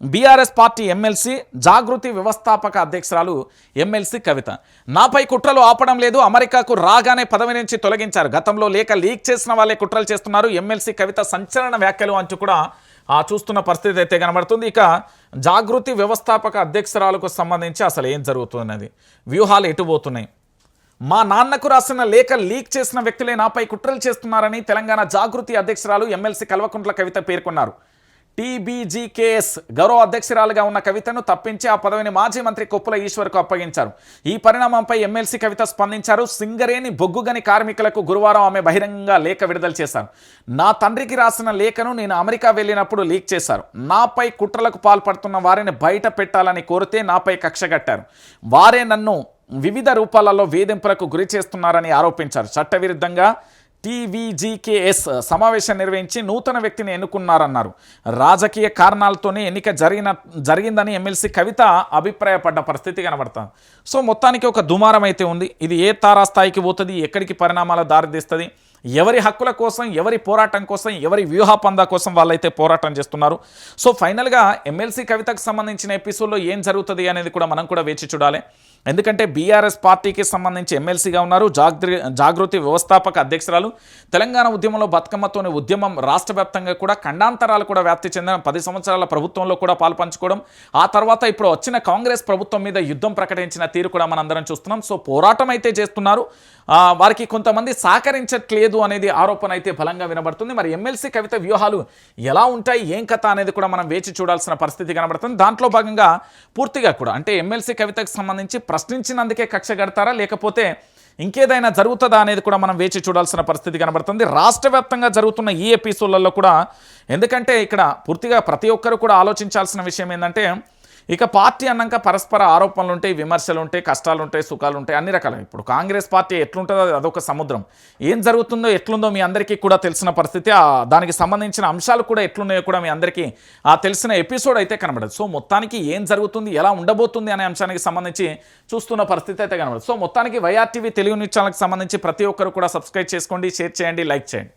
BRS party MLC జాగృతి వ్యవస్థాపక అధ్యక్షురాలు MLC కవిత. నాపై కుట్రలు ఆపడం లేదు అమెరికాకు రాగానే పదవి నుంచి తొలగించారు. గతంలో లేక లీక్ చేసిన వాళ్ళే కుట్రలు చేస్తున్నారు. ఎమ్మెల్సీ కవిత సంచలన వ్యాఖ్యలు అంటూ కూడా ఆ చూస్తున్న పరిస్థితి అయితే కనబడుతుంది. ఇక జాగృతి వ్యవస్థాపక అధ్యక్షురాలకు సంబంధించి అసలు ఏం జరుగుతున్నది? వ్యూహాలు ఎటుపోతున్నాయి మా నాన్నకు రాసిన లేఖ లీక్ చేసిన వ్యక్తులే నాపై కుట్రలు చేస్తున్నారని తెలంగాణ జాగృతి అధ్యక్షురాలు ఎమ్మెల్సీ కల్వకుంట్ల కవిత పేర్కొన్నారు. టీబీజీకేఎస్ గౌరవ అధ్యక్షురాలుగా ఉన్న కవితను తప్పించి ఆ పదవిని మాజీ మంత్రి కొప్పుల ఈశ్వర్కు అప్పగించారు. ఈ పరిణామంపై ఎమ్మెల్సీ కవిత స్పందించారు. సింగరేణి బొగ్గుగని కార్మికులకు గురువారం ఆమె బహిరంగంగా లేఖ విడుదల చేశారు. నా తండ్రికి రాసిన లేఖను నేను అమెరికా వెళ్ళినప్పుడు లీక్ చేశారు. నాపై కుట్రలకు పాల్పడుతున్న వారిని బయట పెట్టాలని కోరితే నాపై కక్ష కట్టారు. వారే నన్ను వివిధ రూపాలలో వేధింపులకు గురి చేస్తున్నారని ఆరోపించారు. చట్టవిరుద్ధంగా టీవీజీకేఎస్ సమావేశం నిర్వహించి నూతన వ్యక్తిని ఎన్నుకున్నారన్నారు. రాజకీయ కారణాలతోనే ఎన్నిక జరిగిన జరిగిందని ఎమ్మెల్సీ కవిత అభిప్రాయపడ్డ పరిస్థితి కనబడుతుంది. సో మొత్తానికి ఒక దుమారం అయితే ఉంది. ఇది ఏ తారాస్థాయికి పోతుంది? ఎక్కడికి పరిణామాల దారితీస్తుంది ఎవరి హక్కుల కోసం ఎవరి పోరాటం కోసం ఎవరి వ్యూహపంద కోసం వాళ్ళైతే పోరాటం చేస్తున్నారు. సో ఫైనల్గా ఎమ్మెల్సీ కవితకు సంబంధించిన ఎపిసోడ్లో ఏం జరుగుతుంది అనేది కూడా మనం కూడా వేచి చూడాలి. ఎందుకంటే బీఆర్ఎస్ పార్టీకి సంబంధించి ఎమ్మెల్సీగా ఉన్నారు. జాగృతి జాగృతి వ్యవస్థాపక అధ్యక్షురాలు తెలంగాణ ఉద్యమంలో బతుకమ్మతోనే ఉద్యమం రాష్ట్ర వ్యాప్తంగా కూడా ఖండాంతరాలు కూడా వ్యాప్తి చెందిన పది సంవత్సరాల ప్రభుత్వంలో కూడా పాల్పంచుకోవడం. ఆ తర్వాత ఇప్పుడు వచ్చిన కాంగ్రెస్ ప్రభుత్వం మీద యుద్ధం ప్రకటించిన తీరు కూడా మనందరం చూస్తున్నాం. సో పోరాటం అయితే చేస్తున్నారు. వారికి కొంతమంది సహకరించట్లేదు అనేది ఆరోపణ అయితే బలంగా వినబడుతుంది. మరి ఎమ్మెల్సీ కవిత వ్యూహాలు ఎలా ఉంటాయి? ఏం కథ అనేది కూడా మనం వేచి చూడాల్సిన పరిస్థితి కనబడుతుంది. దాంట్లో భాగంగా పూర్తిగా కూడా అంటే ఎమ్మెల్సీ కవితకు సంబంధించి ప్రశ్నించినందుకే కక్ష కడతారా? లేకపోతే ఇంకేదైనా జరుగుతుందా అనేది కూడా మనం వేచి చూడాల్సిన పరిస్థితి కనబడుతుంది. రాష్ట్ర వ్యాప్తంగా జరుగుతున్న ఈ ఎపిసోడ్లలో కూడా ఎందుకంటే ఇక్కడ పూర్తిగా ప్రతి ఒక్కరు కూడా ఆలోచించాల్సిన విషయం ఏంటంటే ఇక పార్టీ అన్నాక పరస్పర ఆరోపణలు ఉంటాయి విమర్శలు ఉంటాయి కష్టాలు ఉంటాయి సుఖాలు ఉంటాయి అన్ని రకాలు. ఇప్పుడు కాంగ్రెస్ పార్టీ ఎట్లుంటుందో అదొక సముద్రం. ఏం జరుగుతుందో ఎట్లుందో మీ అందరికీ కూడా తెలిసిన పరిస్థితి ఆ దానికి సంబంధించిన అంశాలు కూడా ఎట్లున్నాయో కూడా మీ అందరికీ ఆ తెలిసిన ఎపిసోడ్ అయితే కనబడదు. సో మొత్తానికి ఏం జరుగుతుంది ఎలా ఉండబోతుంది అనే అంశానికి సంబంధించి చూస్తున్న పరిస్థితి అయితే కనబడదు. సో మొత్తానికి వైఆర్టీవీ తెలుగు న్యూస్ ఛానల్కి సంబంధించి ప్రతి ఒక్కరు కూడా సబ్స్క్రైబ్ చేసుకోండి షేర్ చేయండి లైక్ చేయండి.